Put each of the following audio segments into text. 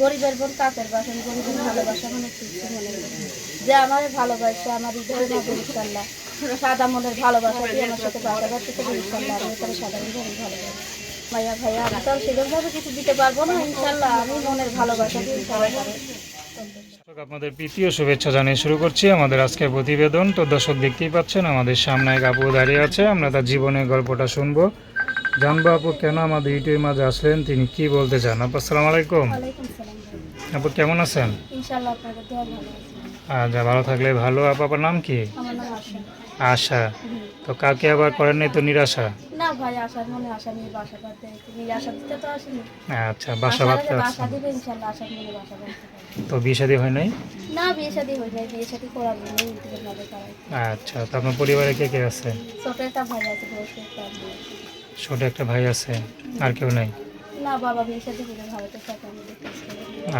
গরিবের বোন কাকের বাসন গরিবের ভালোবাসা মানে কিছু মনে যে আমার ভালোবাসে, আমার ইনশাল্লাহ সাদা মনের ভালোবাসা দিয়ে আমার সাথে বাসা বাড়তে থেকে ইনশাল্লাহ আমি তার সাধারণভাবে ভালোবাসি। ভাইয়া ভাইয়া, আমি তো আর সেরকমভাবে কিছু দিতে পারব না ইনশাল্লাহ আমি মনের ভালোবাসা দিয়ে সবাই আপনাদের প্রীতি ও শুভেচ্ছা জানিয়ে শুরু করছি আমাদের আজকের প্রতিবেদন। তো দর্শক দেখতেই পাচ্ছেন, আমাদের সামনে এক আপু দাঁড়িয়ে আছে। আমরা তার জীবনের গল্পটা শুনব। জানব আপু কেন আমাদের ইউটিউবের মাঝে আসলেন? তিনি কি বলতে চান? আপু আসসালামু আলাইকুম। আপু কেমন আছেন? আচ্ছা ভালো থাকলে ভালো। আপু আপনার নাম কি? আশা। তো কাকে আবার করেন নাই তো নিরাশা? না ভাই আশার মনে আশা নিয়ে বাসা বাঁধতে তুমি দিতে তো আসেনি। আচ্ছা বাসা দিবে আশার মনে বাঁধতে তো বিয়ে শাদী হয় নাই? না বিয়ে শাদী হয়ে যায় বিয়ে শাদী করার জন্য ইউটিউবের মাঝে আচ্ছা তো আপনার পরিবারে কে কে আছে? ছোট একটা ভাই আছে বয়স একটা আমি আছি। ছোট একটা ভাই আছে আর কেউ নেই? না বাবা করে সাথে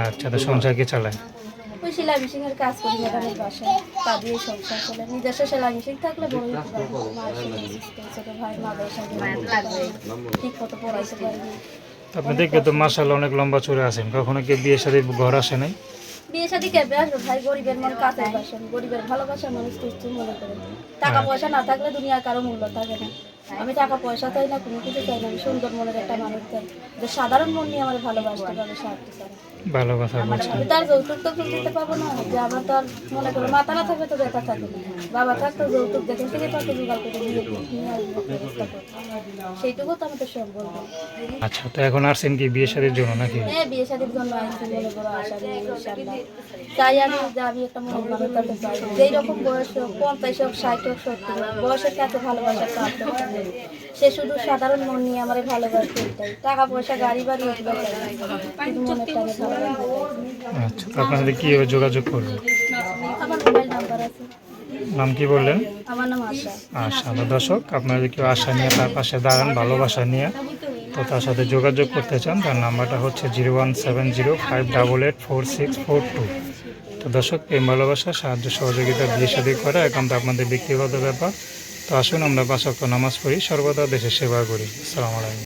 আচ্ছা তো সংসার কে চালায়? ওই সেলাই মেশিন এর কাজ করি ম্যাডামের বাসায়। তা দিয়ে সংসার চলে। নিজস্ব সেলাই মেশিন থাকলে বড় হতে পারব মায়ের সাথে ছোট ভাই মাদের সাথে ঠিক মতো পড়াইতে পারিনি তো আপনি দেখবে তো মাসাল অনেক লম্বা চূড়ে আছেন। কখনো কি বিয়ে শাদী ঘর আসে নাই? বিয়ে শাদী কেবে আসবে? ভাই গরিবের মন কাছে বাসেন গরিবের ভালোবাসা মানুষ কিছু মনে করে টাকা পয়সা না থাকলে দুনিয়ার কারও মূল্য থাকে না। আমি টাকা পয়সা চাই না কোনো কিছু চাই না। আমি সুন্দর মনের একটা মানুষ চাই। যে সাধারণ মন নিয়ে আমার ভালোবাসতে পারে সাহায্য করে। ভালো আমি তার যৌতুক তো দিতে পারব না। যে আমার তো আর মনে করো মাথা না থাকবে তো ব্যথা থাকে বাবা থাকতো যৌতুক দেখে থেকে তাকে জোগাড় করে নিয়ে সেইটুকু তো আমাদের সম্ভব আচ্ছা তো এখন আসছেন কি বিয়ে শাদীর জন্য নাকি? হ্যাঁ বিয়ে শাদীর জন্য আইনছি মনে বড় আশা চাই আমি যে আমি একটা চাই। যেই রকম বয়স হোক পঞ্চাশ হোক ষাট হোক সত্তর হোক বয়সের কাছে ভালোবাসা প্রাপ্ত সে শুধু সাধারণ মন নিয়ে আমার ভালোবাসতে এটাই। টাকা পয়সা গাড়ি বাড়ি এগুলো। আচ্ছা সাথে কীভাবে যোগাযোগ করবে? আমার মোবাইল নাম্বার আছে। নাম কি বললেন? আমার আশা। তো দর্শক আপনারা কেউ আশা নিয়ে তার পাশে দাঁড়ান ভালোবাসা নিয়ে তো তার সাথে যোগাযোগ করতে চান তার নাম্বারটা হচ্ছে zero one seven zero five double eight four six four two. তো দর্শক প্রেম ভালোবাসা সাহায্য সহযোগিতা বিয়ে শাদী করা একান্ত আপনাদের ব্যক্তিগত ব্যাপার। তো আসুন আমরা বাসক্ত নামাজ পড়ি সর্বদা দেশের সেবা করি। আসসালামু আলাইকুম।